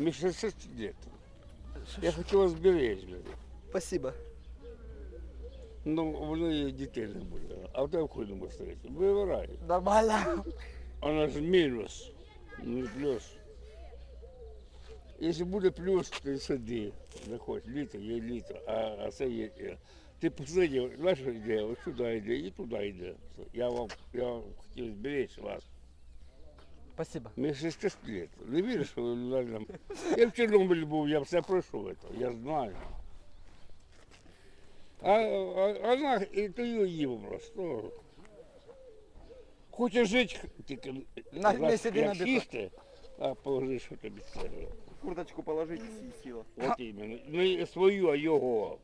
16 лет. Я хочу вас беречь, блядь. Спасибо. Ну, воно і дітей не буде. А в тебе хуй не може стояти. Вибирай. Нормально. Вона ж мінус, не плюс. Якщо буде плюс, то сиди. Не хоч, літо є літо, а, а це є. є. Ти посидів, знаєш, що йде, ось сюди йде і туди йде. Я вам, я вам хотів зберечь вас. Спасибо. Мені 60 лет. Не віриш, що ви реально- Я в Чорнобилі був, я все пройшов це, я знаю. А, а вона і то її їв просто. Хочеш жити, тільки На- не знаєш, сиди як на бетон. сісти, а положи, що тобі це. Курточку положить и сила. От іменно. Не свою, а його.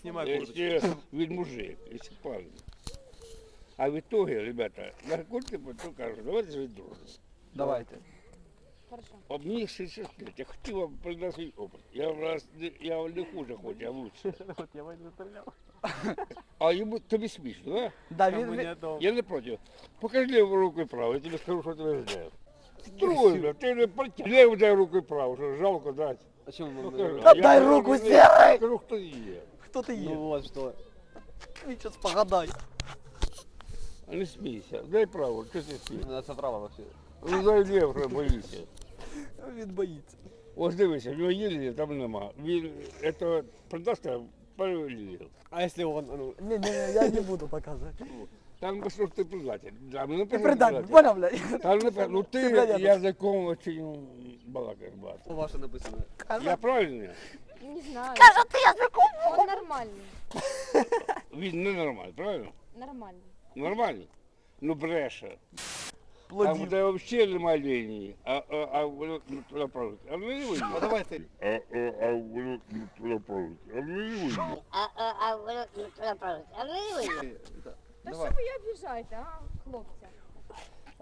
Снимай курточку. Якщо він мужик, якщо правильно. А в итоге, ребята, на куртці потім кажуть, давайте жити дружно. Давайте. Хорошо. А мне 60 лет. Я хотел вам предложить опыт. Я раз не- я не хуже хоть, а лучше. Вот я стрелял. А ему тобі смішно, да? Да, він, він. Я не проти. Покажи леву руку і праву, я тобі скажу, що тебе жде. Трой, бля, ти не проти. Леву дай руку і праву, що жалко дати. А чем Ну, вам? Та Я дай кажу, руку, не- Серый! Скажу, хто є. хто ти Ну є? вот что. Він щас погадай. Не смійся. Дай праву, що ти смійся? Она сотрала вообще. Ну дай леву, що. Він боїться. Ось дивися, в нього є лілія, там нема. Він, це, продасть, а перелілів. А если он, ну, Ні, ні, ні, я не буду показувати. Там що ж ти предатель. Да, ну, Ти написано придай, предатель. блядь? Там не ну Ти, блядь, язиком очень балакаєш багато. ваше написано? Я правильний? Не знаю. Каже, ти язиком. Он нормальный. Він ненормальний, правильно? Нормальный. Нормальний. Ну бреше. А в Плодів. тебе взагалі немає лінії. А, а, а воно ну. А ну не А вийде. давай ты. А, а, а воно ну, туди править. А ну не вийде. А, а, а воно ну, туди править. А ну не вийде. Да. Да Давай. что вы ее обижаете,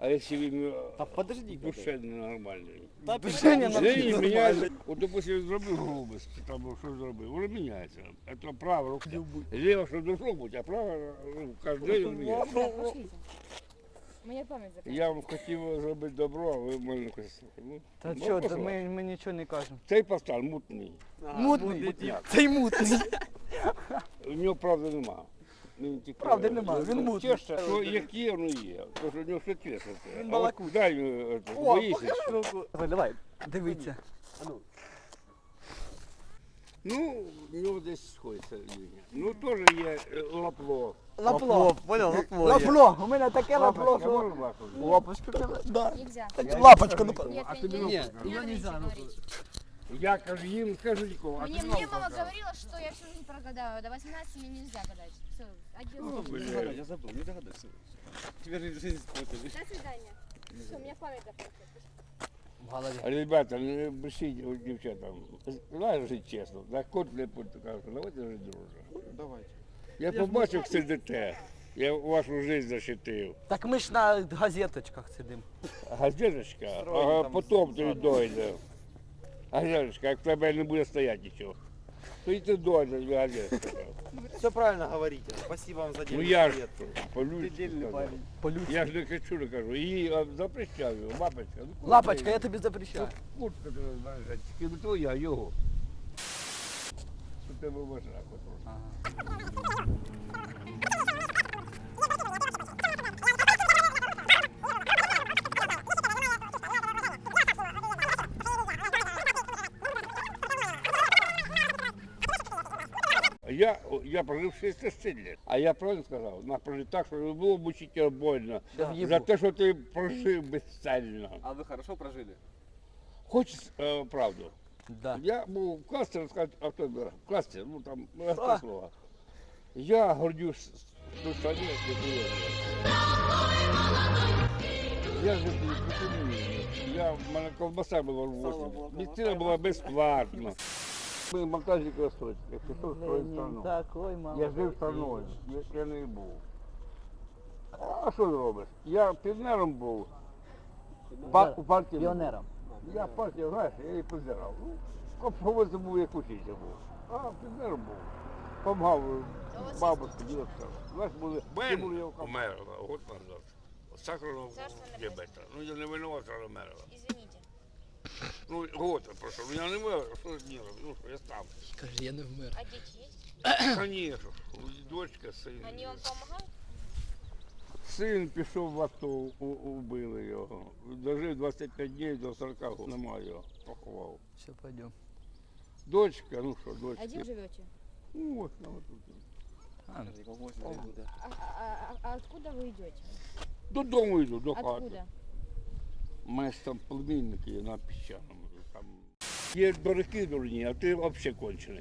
а, хлопцы? А якщо він е, Да подожди. душе ненормальний? Да, Движение подожди. на- Лінії нормально. міняється. От, допустим, він зробив грубость, чи там що зробив, воно міняється. Це права рука. Ліва, щоб должно бути, а права ну, кожен день міняється. Да, пошлите. Моя память заканчивается. Я вам хотів зробити добро, а ви мене якось. Ну, Та ну, чого, та послухай. ми, ми нічого не кажемо. Цей пастан мутний. А, Мутний. мутный тип. Цей мутний. У нього правди нема. Він тільки- Правди нема, він Ну, мутний. Тіше, що яке воно є. Тож у нього все тіше. Він А от балакучий. Дай е, О. Давай, давай. Дивіться. Ну. Ну, у нього десь сходиться лінія. Ну, теж є е, лапло. Лапло. Понял, лапло. Лапло. У мене таке лапло, Лапочка, що... можна лапочку? Лапочку тебе. Да. Нельзя. Лапочка, ну... Я покажу. не нельзя, говорите, ну, говорите. Я кажу, їм скажу нікого. а Мне, ти мне ногу мама покажу. говорила, что я всю жизнь прогадаю. До 18 мне нельзя гадать. Все, Ну, один. блин. Не я забыл, не догадайся. Тебе же жизнь испортили. До свидания. Все, у меня память закончилась. В голові. А, Ребята, не брешіть от дівчатам. Знаєш, жити чесно. На кот не кажу, давайте жити дружно. Давайте. Я побачив, як сидите. Я вашу життя защитив. Так ми ж на газеточках сидимо. Газеточка, Стройно там потім тобі дойде. Газеточка, як в тебе не буде стояти нічого. То й ти дойде, тобі газеточка. Все правильно говорите. Спасибо вам за Ну дельный я ж совет. Ты полюсь. дельный парень. По-людськи. Я ж не хочу, не кажу. Її а, запрещаю, лапочка. ну, куди Лапочка, ти? я тобі запрещаю. Куртка ти знаєш, тільки не твоя, а його. Що тебе вважає, потім. Я, я прожив 60 лет. А я правильно сказав? На прожив так, що не було мучительно больно. Да. За те, що ти прожив безцельно. А вы хорошо прожили? Хочеш е, правду? Да. Я був в розказати автобіра. В класі, ну там А. слова. Я гордюсь до страни, де Я жив в. Я, в мене ковбаса була в Сало 8. було була безплатна. Ми монтажники розстрочки, якщо що, строю страну. Такой мало. Я жив страною, я, я не був. А що робиш? Я піонером був. Па, у партії. Піонером. Я партію, знаєш, я її позирав. Ну, комсомольцем був, як учитель був. А, піонером був. Помагав бабушку, дідуська. Знаєш, були, ті були я умерла год назад. Сахарного Царство небесне. Ну, я не винував, що вона умерла. Ну, год пройшов. Ну, Я не вмер, а що ні, ну що, я став. Каже, я не вмер. А дети есть? Конечно, дочка, син. Они вам помогают? Син пішов в АТО, у- убили його. Дожив 25 днів до 40 років. Немає його, поховав. Все, пойдем. Дочка, ну що, дочка. А где вы живете? Ну, от, ну, тут. А, ну, не буде. А, а- а откуда вы идете? Додому йду, до хати. Откуда? У мене ж там племінники на піщаному. Є дороги дурні, а ти взагалі кончений.